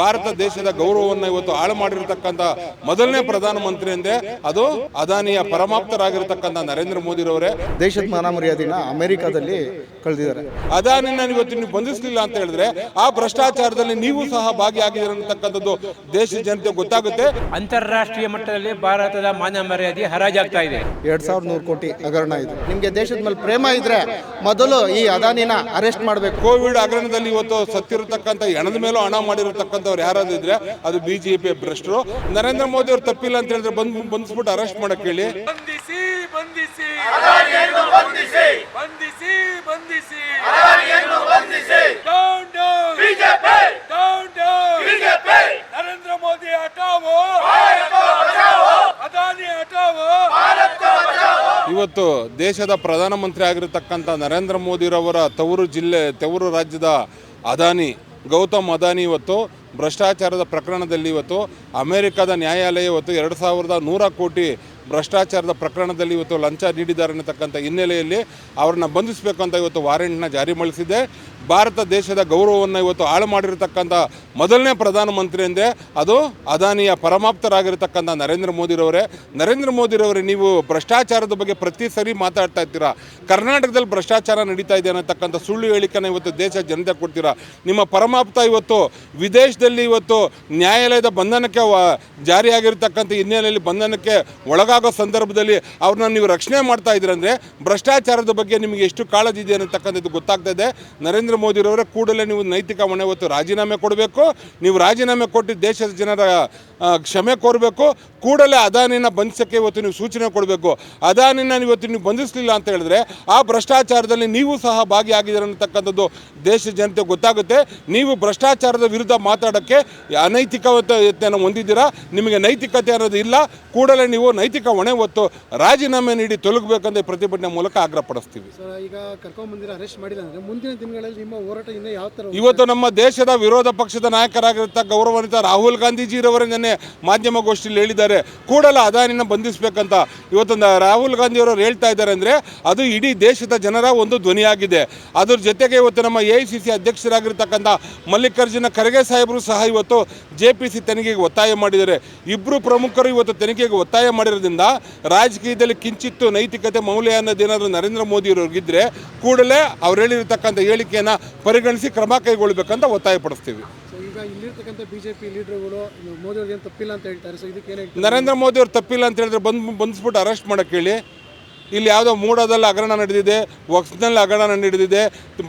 ಭಾರತ ದೇಶದ ಗೌರವವನ್ನು ಇವತ್ತು ಹಾಳು ಮಾಡಿರ್ತಕ್ಕಂಥ ಮೊದಲನೇ ಪ್ರಧಾನಮಂತ್ರಿ ಎಂದೇ ಅದು ಅದಾನಿಯ ಪರಮಾಪ್ತರಾಗಿರ್ತಕ್ಕಂಥ ನರೇಂದ್ರ ಮೋದಿರವರೇ. ದೇಶದ ಮಾನ ಮರ್ಯಾದೆನ ಅಮೆರಿಕಾದಲ್ಲಿ ಕಳೆದಿದ್ದಾರೆ. ಅದಾನಿನ ಇವತ್ತು ನೀವು ಬಂಧಿಸಲಿಲ್ಲ ಅಂತ ಹೇಳಿದ್ರೆ ಆ ಭ್ರಷ್ಟಾಚಾರದಲ್ಲಿ ನೀವು ಸಹ ಭಾಗಿಯಾಗಿರತಕ್ಕಂಥದ್ದು ದೇಶದ ಜನತೆ ಗೊತ್ತಾಗುತ್ತೆ. ಅಂತಾರಾಷ್ಟ್ರೀಯ ಮಟ್ಟದಲ್ಲಿ ಭಾರತದ ಮಾನ ಮರ್ಯಾದೆ ಹರಾಜಾಗ್ತಾ ಇದೆ. ಎರಡ್ ಸಾವಿರದ ನೂರು ಕೋಟಿ ಹಗರಣ ಇದೆ. ನಿಮಗೆ ದೇಶದ ಮೇಲೆ ಪ್ರೇಮ ಇದ್ರೆ ಮೊದಲು ಈ ಅದಾನಿನ ಅರೆಸ್ಟ್ ಮಾಡಬೇಕು. ಕೋವಿಡ್ ಹಗರಣದಲ್ಲಿ ಇವತ್ತು ಸತ್ತಿರತಕ್ಕಂಥ ಹೆಣದ ಮೇಲೂ ಹಣ ಮಾಡಿರತಕ್ಕಂಥವ್ರು ಯಾರಾದ್ರೂ ಇದ್ರೆ ಅದು ಬಿಜೆಪಿ ಭ್ರಷ್ಟರು. ನರೇಂದ್ರ ಮೋದಿ ಅವ್ರು ತಪ್ಪಿಲ್ಲ ಅಂತ ಹೇಳಿದ್ರೆ ಬಂದ್ ಬಂದ್ಬಿಟ್ಟು ಅರೆಸ್ಟ್ ಮಾಡಕ್ ಹೇಳಿ. ನರೇಂದ್ರ ಮೋದಿ ಹಟಾವೋ ಅದಾನಿ ಹಟಾವೋ ಇವತ್ತು ದೇಶದ ಪ್ರಧಾನಮಂತ್ರಿ ಆಗಿರತಕ್ಕಂಥ ನರೇಂದ್ರ ಮೋದಿರವರ ತವರು ಜಿಲ್ಲೆ ತವರು ರಾಜ್ಯದ ಅದಾನಿ ಗೌತಮ್ ಅದಾನಿ ಇವತ್ತು ಭ್ರಷ್ಟಾಚಾರದ ಪ್ರಕರಣದಲ್ಲಿ ಇವತ್ತು ಅಮೆರಿಕದ ನ್ಯಾಯಾಲಯ ಇವತ್ತು ಎರಡು ಸಾವಿರದ ನೂರ ಕೋಟಿ ಭ್ರಷ್ಟಾಚಾರದ ಪ್ರಕರಣದಲ್ಲಿ ಇವತ್ತು ಲಂಚ ನೀಡಿದ್ದಾರೆ ಅನ್ನತಕ್ಕಂಥ ಹಿನ್ನೆಲೆಯಲ್ಲಿ ಅವರನ್ನು ಬಂಧಿಸಬೇಕು ಅಂತ ಇವತ್ತು ವಾರೆಂಟ್ನ ಜಾರಿ ಮಾಡಿಸಿದೆ. ಭಾರತ ದೇಶದ ಗೌರವವನ್ನು ಇವತ್ತು ಹಾಳು ಮಾಡಿರತಕ್ಕಂಥ ಮೊದಲನೇ ಪ್ರಧಾನಮಂತ್ರಿ ಎಂದೇ ಅದು ಅದಾನಿಯ ಪರಮಾಪ್ತರಾಗಿರ್ತಕ್ಕಂಥ ನರೇಂದ್ರ ಮೋದಿರವರೇ. ನರೇಂದ್ರ ಮೋದಿರವರೇ ನೀವು ಭ್ರಷ್ಟಾಚಾರದ ಬಗ್ಗೆ ಪ್ರತಿ ಸರಿ ಮಾತಾಡ್ತಾ ಇರ್ತೀರಾ? ಕರ್ನಾಟಕದಲ್ಲಿ ಭ್ರಷ್ಟಾಚಾರ ನಡೀತಾ ಇದೆ ಅನ್ನತಕ್ಕಂಥ ಸುಳ್ಳು ಹೇಳಿಕೆನ ಇವತ್ತು ದೇಶ ಜನತೆ ಕೊಡ್ತೀರಾ? ನಿಮ್ಮ ಪರಮಾಪ್ತ ಇವತ್ತು ವಿದೇಶದಲ್ಲಿ ಇವತ್ತು ನ್ಯಾಯಾಲಯದ ಬಂಧನಕ್ಕೆ ಜಾರಿಯಾಗಿರತಕ್ಕಂಥ ಹಿನ್ನೆಲೆಯಲ್ಲಿ ಬಂಧನಕ್ಕೆ ಒಳಗಾಗೋ ಸಂದರ್ಭದಲ್ಲಿ ಅವ್ರನ್ನ ನೀವು ರಕ್ಷಣೆ ಮಾಡ್ತಾ ಇದ್ದೀರಂದ್ರೆ ಭ್ರಷ್ಟಾಚಾರದ ಬಗ್ಗೆ ನಿಮಗೆ ಎಷ್ಟು ಕಾಳಜಿ ಇದೆ ಅನ್ನತಕ್ಕಂಥದ್ದು ಗೊತ್ತಾಗ್ತಾ ಇದೆ. ನರೇಂದ್ರ ಮೋದಿರವರೇ ಕೂಡಲೇ ನೀವು ನೈತಿಕ ಹೊಣೆ ಹೊತ್ತು ರಾಜೀನಾಮೆ ಕೊಡಬೇಕು. ನೀವು ರಾಜೀನಾಮೆ ಕೊಟ್ಟು ದೇಶದ ಜನರ ಕ್ಷಮೆ ಕೋರಬೇಕು. ಕೂಡಲೇ ಅದಾನಿನ ಬಂಧಿಸೋಕ್ಕೆ ಇವತ್ತು ನೀವು ಸೂಚನೆ ಕೊಡಬೇಕು. ಅದಾನಿನ ಇವತ್ತು ನೀವು ಬಂಧಿಸಲಿಲ್ಲ ಅಂತ ಹೇಳಿದ್ರೆ ಆ ಭ್ರಷ್ಟಾಚಾರದಲ್ಲಿ ನೀವು ಸಹ ಭಾಗಿಯಾಗಿದ್ದೀರ ಅನ್ನತಕ್ಕಂಥದ್ದು ದೇಶದ ಜನತೆ ಗೊತ್ತಾಗುತ್ತೆ. ನೀವು ಭ್ರಷ್ಟಾಚಾರದ ವಿರುದ್ಧ ಮಾತಾಡೋಕ್ಕೆ ಅನೈತಿಕತೆಯನ್ನು ಹೊಂದಿದ್ದೀರಾ? ನಿಮಗೆ ನೈತಿಕತೆ ಅನ್ನೋದು ಇಲ್ಲ. ಕೂಡಲೇ ನೀವು ನೈತಿಕ ಹೊಣೆ ಹೊತ್ತು ರಾಜೀನಾಮೆ ನೀಡಿ ತೊಲಗಬೇಕಂತ ಪ್ರತಿಭಟನೆ ಮೂಲಕ ಆಗ್ರಹ ಪಡಿಸ್ತೀವಿ. ಈಗ ಕರ್ಕೊಂಬಂದಿರ ಅರೆಸ್ಟ್ ಮಾಡಿಲ್ಲ ಅಂದ್ರೆ ಮುಂದಿನ ದಿನಗಳಲ್ಲಿ ನಿಮ್ಮ ಹೋರಾಟ ಇನ್ನ ಯಾವ ತರ ಇವತ್ತು ನಮ್ಮ ದೇಶದ ವಿರೋಧ ಪಕ್ಷದ ನಾಯಕರಾಗಿರುತ್ತ ಗೌರವಾನ್ವಿತ ರಾಹುಲ್ ಗಾಂಧೀಜಿರವರೇ ನಿನ್ನೆ ಮಾಧ್ಯಮಗೋಷ್ಠಿಯಲ್ಲಿ ಹೇಳಿದ್ದಾರೆ. ಕೂಡಲೇ ಅದಾನಿನ ಬಂಧಿಸಬೇಕಂತ ಇವತ್ತು ರಾಹುಲ್ ರಾಹುಲ್ ಗಾಂಧಿಯವರು ಹೇಳ್ತಾ ಇದ್ದಾರೆ ಅಂದರೆ ಅದು ಇಡೀ ದೇಶದ ಜನರ ಒಂದು ಧ್ವನಿಯಾಗಿದೆ. ಅದ್ರ ಜೊತೆಗೆ ಇವತ್ತು ನಮ್ಮ ಎ ಐ ಸಿ ಸಿ ಅಧ್ಯಕ್ಷರಾಗಿರ್ತಕ್ಕಂಥ ಮಲ್ಲಿಕಾರ್ಜುನ ಖರ್ಗೆ ಸಾಹೇಬರು ಸಹ ಇವತ್ತು ಜೆ ಪಿ ಸಿ ತನಿಖೆಗೆ ಒತ್ತಾಯ ಮಾಡಿದ್ದಾರೆ. ಇಬ್ಬರು ಪ್ರಮುಖರು ಇವತ್ತು ತನಿಖೆಗೆ ಒತ್ತಾಯ ಮಾಡಿರೋದ್ರಿಂದ ರಾಜಕೀಯದಲ್ಲಿ ಕಿಂಚಿತ್ತು ನೈತಿಕತೆ ಮೌಲ್ಯ ಅನ್ನೋದೇನಾದರೂ ನರೇಂದ್ರ ಮೋದಿ ಇರೋರಿಗಿದ್ರೆ ಕೂಡಲೇ ಅವ್ರು ಹೇಳಿರ್ತಕ್ಕಂಥ ಹೇಳಿಕೆಯನ್ನು ಪರಿಗಣಿಸಿ ಕ್ರಮ ಕೈಗೊಳ್ಳಬೇಕಂತ ಒತ್ತಾಯ ಪಡಿಸ್ತೀವಿ. ಸೊ ಈಗ ಇಲ್ಲಿರ್ತಕ್ಕಂಥ ಬಿಜೆಪಿ ಲೀಡರ್ಗಳು ಮೋದಿ ಅವ್ರಿಗೆ ಏನು ತಪ್ಪಿಲ್ಲ ಅಂತ ಹೇಳ್ತಾರೆ. ಸೊ ಇದಕ್ಕೆ ಏನು ಹೇಳ್ತಾರೆ? ನರೇಂದ್ರ ಮೋದಿ ಅವ್ರು ತಪ್ಪಿಲ್ಲ ಅಂತ ಹೇಳಿದ್ರೆ ಬಂದು ಬಂಧಿಸ್ಬಿಟ್ಟು ಅರೆಸ್ಟ್ ಮಾಡಕ್ಕೆ ಹೇಳಿ. ಇಲ್ಲಿ ಯಾವುದೋ ಮೂಡದಲ್ಲಿ ಹಗರಣ ನಡೆದಿದೆ ವಕ್ಸ್ನಲ್ಲಿ ಹಗರಣ ನಡೆದಿದೆ.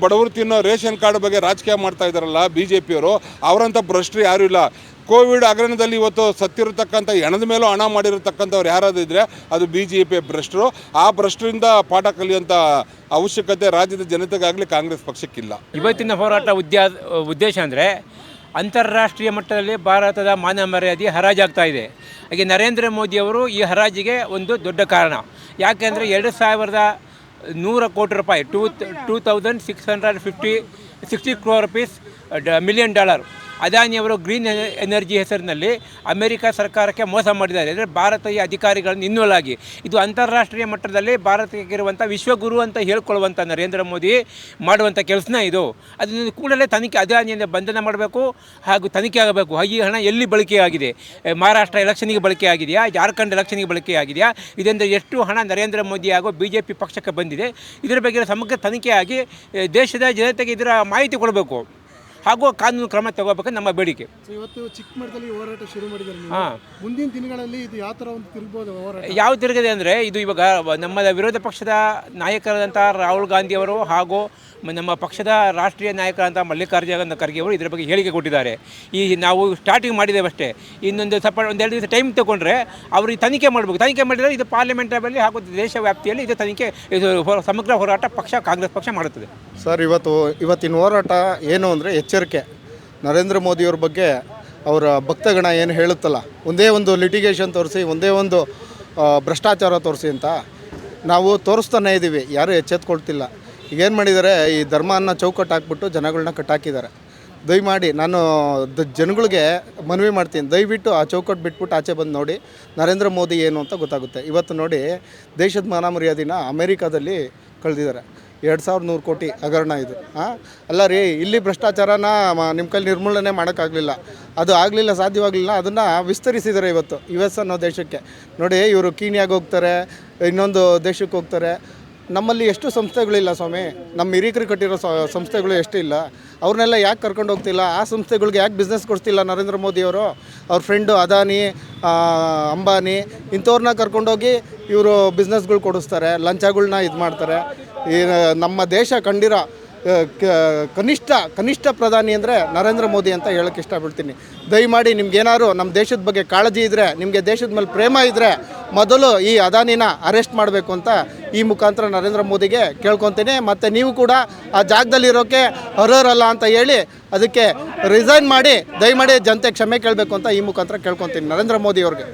ಬಡವರು ತಿನ್ನೋ ರೇಷನ್ ಕಾರ್ಡ್ ಬಗ್ಗೆ ರಾಜಕೀಯ ಮಾಡ್ತಾ ಇದ್ದಾರಲ್ಲ ಬಿ ಜೆ ಪಿಯವರು ಅವರಂಥ ಭ್ರಷ್ಟರು ಯಾರೂ ಇಲ್ಲ. ಕೋವಿಡ್ ಹಗರಣದಲ್ಲಿ ಇವತ್ತು ಸತ್ತಿರತಕ್ಕಂಥ ಹೆಣದ ಮೇಲೂ ಹಣ ಮಾಡಿರತಕ್ಕಂಥವ್ರು ಯಾರಾದಿದ್ರೆ ಅದು ಬಿ ಜೆ ಪಿ ಭ್ರಷ್ಟರು. ಆ ಭ್ರಷ್ಟರಿಂದ ಪಾಠ ಕಲಿಯುವಂಥ ಅವಶ್ಯಕತೆ ರಾಜ್ಯದ ಜನತೆಗಾಗಲಿ ಕಾಂಗ್ರೆಸ್ ಪಕ್ಷಕ್ಕಿಲ್ಲ. ಇವತ್ತಿನ ಹೋರಾಟ ಉದ್ಯಾ ಉದ್ದೇಶ ಅಂದರೆ ಅಂತಾರಾಷ್ಟ್ರೀಯ ಮಟ್ಟದಲ್ಲಿ ಭಾರತದ ಮಾನ ಮರ್ಯಾದೆ ಹರಾಜಾಗ್ತಾ ಇದೆ. ಹಾಗೆ ನರೇಂದ್ರ ಮೋದಿಯವರು ಈ ಹರಾಜಿಗೆ ಒಂದು ದೊಡ್ಡ ಕಾರಣ. ಯಾಕೆಂದರೆ ಎರಡು ಸಾವಿರದ ನೂರ ಕೋಟಿ ರೂಪಾಯಿ two two thousand six hundred fifty sixty crore rupees million dollar ಅದಾನಿಯವರು green energy ಹೆಸರಿನಲ್ಲಿ ಅಮೆರಿಕ ಸರ್ಕಾರಕ್ಕೆ ಮೋಸ ಮಾಡಿದ್ದಾರೆ. ಅಂದರೆ ಭಾರತೀಯ ಅಧಿಕಾರಿಗಳನ್ನು ಇನ್ವಾಲ್ವ್ ಆಗಿ. ಇದು ಅಂತಾರಾಷ್ಟ್ರೀಯ ಮಟ್ಟದಲ್ಲಿ ಭಾರತಕ್ಕೆ ಇರುವಂಥ ವಿಶ್ವಗುರು ಅಂತ ಹೇಳ್ಕೊಳ್ಳುವಂಥ ನರೇಂದ್ರ ಮೋದಿ ಮಾಡುವಂಥ ಕೆಲಸನ ಇದು. ಅದನ್ನು ಕೂಡಲೇ ತನಿಖೆ ಅದಾನಿಯಿಂದ ಬಂಧನ ಮಾಡಬೇಕು ಹಾಗೂ ತನಿಖೆ ಆಗಬೇಕು. ಈ ಹಣ ಎಲ್ಲಿ ಬಳಕೆಯಾಗಿದೆ? ಮಹಾರಾಷ್ಟ್ರ ಎಲೆಕ್ಷನ್ಗೆ ಬಳಕೆ ಆಗಿದೆಯಾ ಜಾರ್ಖಂಡ್ ಎಲೆಕ್ಷನ್ಗೆ ಬಳಕೆ ಆಗಿದೆಯಾ ಇದರಿಂದ ಎಷ್ಟು ಹಣ ನರೇಂದ್ರ ಮೋದಿ ಹಾಗೂ ಬಿ ಜೆ ಪಿ ಪಕ್ಷಕ್ಕೆ ಬಂದಿದೆ? ಇದರ ಬಗ್ಗೆ ಸಮಗ್ರ ತನಿಖೆ ಆಗಿ ದೇಶದ ಜನತೆಗೆ ಇದರ ಮಾಹಿತಿ ಕೊಡಬೇಕು. ಹಾಗೂ ಕಾನೂನು ಕ್ರಮ ತಗೋಬೇಕು ನಮ್ಮ ಬೇಡಿಕೆ. ಸೊ ಇವತ್ತು ಚಿಕ್ಕ ಮಟ್ಟದಲ್ಲಿ ಹೋರಾಟ ಶುರು ಮಾಡಿದ್ದಾರೆ ನೀವು. ಹಾಂ. ಮುಂದಿನ ದಿನಗಳಲ್ಲಿ ಇದು ಯಾವ ಥರ ಒಂದು ತಿರುಗ್ಬೋದು ಹೋರಾಟ? ಯಾವ ತಿರುಗಿದೆ ಅಂದರೆ ಇದು ಇವಾಗ ನಮ್ಮ ವಿರೋಧ ಪಕ್ಷದ ನಾಯಕರಾದಂಥ ರಾಹುಲ್ ಗಾಂಧಿಯವರು ಹಾಗೂ ಮ- ನಮ್ಮ ಪಕ್ಷದ ರಾಷ್ಟ್ರೀಯ ನಾಯಕರಾದಂಥ ಮಲ್ಲಿಕಾರ್ಜುನ ಖರ್ಗೆ ಅವರು ಇದರ ಬಗ್ಗೆ ಹೇಳಿಕೆ ಕೊಟ್ಟಿದ್ದಾರೆ. ಈ ನಾವು ಸ್ಟಾರ್ಟಿಂಗ್ ಮಾಡಿದ್ದೇವೆ ಅಷ್ಟೇ. ಇನ್ನೊಂದು ಸ್ವಲ್ಪ ಒಂದೆರಡು ದಿವಸ ಟೈಮ್ ತಗೊಂಡ್ರೆ ಅವರು ಈ ತನಿಖೆ ಮಾಡಬೇಕು. ತನಿಖೆ ಮಾಡಿದರೆ ಇದು ಪಾರ್ಲಿಮೆಂಟಲ್ಲಿ ಹಾಗೂ ದೇಶ ವ್ಯಾಪ್ತಿಯಲ್ಲಿ ಇದು ತನಿಖೆ ಇದು ಹೊ- ಸಮಗ್ರ ಹೋರಾಟ ಪಕ್ಷ ಕಾಂಗ್ರೆಸ್ ಪಕ್ಷ ಮಾಡುತ್ತದೆ. ಸರ್ ಇವತ್ತು ಇವತ್ತಿನ ಹೋರಾಟ ಏನು ಅಂದರೆ ಎಚ್ಚರಿಕೆ ನರೇಂದ್ರ ಮೋದಿಯವ್ರ ಬಗ್ಗೆ ಅವರ ಭಕ್ತಗಣ ಏನು ಹೇಳುತ್ತಲ್ಲ, ಒಂದೇ ಒಂದು ಲಿಟಿಗೇಷನ್ ತೋರಿಸಿ, ಒಂದೇ ಒಂದು ಭ್ರಷ್ಟಾಚಾರ ತೋರಿಸಿ ಅಂತ ನಾವು ತೋರಿಸ್ತಾನೆ ಇದ್ದೀವಿ ಯಾರೂ ಎಚ್ಚೆತ್ಕೊಳ್ತಿಲ್ಲ. ಈಗೇನು ಮಾಡಿದ್ದಾರೆ, ಈ ಧರ್ಮನ ಚೌಕಟ್ಟು ಹಾಕ್ಬಿಟ್ಟು ಜನಗಳನ್ನ ಕಟ್ಟಾಕಿದ್ದಾರೆ. ದಯಮಾಡಿ ನಾನು ದ ಜನಗಳಿಗೆ ಮನವಿ ಮಾಡ್ತೀನಿ, ದಯವಿಟ್ಟು ಆ ಚೌಕಟ್ಟು ಬಿಟ್ಬಿಟ್ಟು ಆಚೆ ಬಂದು ನೋಡಿ, ನರೇಂದ್ರ ಮೋದಿ ಏನು ಅಂತ ಗೊತ್ತಾಗುತ್ತೆ. ಇವತ್ತು ನೋಡಿ ದೇಶದ ಮಾನ ಮರ್ಯಾದಿನ ಅಮೇರಿಕಾದಲ್ಲಿ ಕಳೆದಿದ್ದಾರೆ. ಎರಡು ಸಾವಿರದ ನೂರು ಕೋಟಿ ಹಗರಣ ಇದು. ಹಾಂ ಅಲ್ಲ ರೀ, ಇಲ್ಲಿ ಭ್ರಷ್ಟಾಚಾರನ ನಿಮ್ಮ ಕೈಲಿ ನಿರ್ಮೂಲನೆ ಮಾಡೋಕ್ಕಾಗಲಿಲ್ಲ. ಅದು ಆಗಲಿಲ್ಲ, ಸಾಧ್ಯವಾಗಲಿಲ್ಲ, ಅದನ್ನು ವಿಸ್ತರಿಸಿದ್ದಾರೆ ಇವತ್ತು ಯು ಎಸ್ ಅನ್ನೋ ದೇಶಕ್ಕೆ. ನೋಡಿ, ಇವರು ಕೀನಿಯಾಗಿ ಹೋಗ್ತಾರೆ, ಇನ್ನೊಂದು ದೇಶಕ್ಕೆ ಹೋಗ್ತಾರೆ. ನಮ್ಮಲ್ಲಿ ಎಷ್ಟು ಸಂಸ್ಥೆಗಳಿಲ್ಲ ಸ್ವಾಮಿ? ನಮ್ಮ ಹಿರಿಕರು ಕಟ್ಟಿರೋ ಸಂಸ್ಥೆಗಳು ಎಷ್ಟು ಇಲ್ಲ? ಅವ್ರನ್ನೆಲ್ಲ ಯಾಕೆ ಕರ್ಕೊಂಡು ಹೋಗ್ತಿಲ್ಲ? ಆ ಸಂಸ್ಥೆಗಳಿಗೆ ಯಾಕೆ ಬಿಸ್ನೆಸ್ ಕೊಡ್ತಿಲ್ಲ ನರೇಂದ್ರ ಮೋದಿಯವರು ಅವ್ರ? ಫ್ರೆಂಡು ಅದಾನಿ ಅಂಬಾನಿ ಇಂಥವ್ರನ್ನ ಕರ್ಕೊಂಡೋಗಿ ಇವರು ಬಿಸ್ನೆಸ್ಗಳು ಕೊಡಿಸ್ತಾರೆ ಲಂಚಗಳನ್ನ ಇದು ಮಾಡ್ತಾರೆ ಈ ನಮ್ಮ ದೇಶ ಕಂಡಿರೋ ಕನಿಷ್ಠ ಕನಿಷ್ಠ ಪ್ರಧಾನಿ ಅಂದರೆ ನರೇಂದ್ರ ಮೋದಿ ಅಂತ ಹೇಳಕ್ಕೆ ಇಷ್ಟಪಡ್ತೀನಿ. ದಯಮಾಡಿ ನಿಮ್ಗೇನಾದ್ರು ನಮ್ಮ ದೇಶದ ಬಗ್ಗೆ ಕಾಳಜಿ ಇದ್ದರೆ ನಿಮಗೆ ದೇಶದ ಮೇಲೆ ಪ್ರೇಮ ಇದ್ದರೆ ಮೊದಲು ಈ ಅದಾನಿನ ಅರೆಸ್ಟ್ ಮಾಡಬೇಕು ಅಂತ ಈ ಮುಖಾಂತರ ನರೇಂದ್ರ ಮೋದಿಗೆ ಕೇಳ್ಕೊತೀನಿ. ಮತ್ತು ನೀವು ಕೂಡ ಆ ಜಾಗದಲ್ಲಿರೋಕ್ಕೆ ಅರ್ಹರಲ್ಲ ಅಂತ ಹೇಳಿ ಅದಕ್ಕೆ ರಿಸೈನ್ ಮಾಡಿ, ದಯಮಾಡಿ ಜನತೆ ಕ್ಷಮೆ ಕೇಳಬೇಕು ಅಂತ ಈ ಮುಖಾಂತರ ಕೇಳ್ಕೊತೀನಿ ನರೇಂದ್ರ ಮೋದಿ ಅವ್ರಿಗೆ.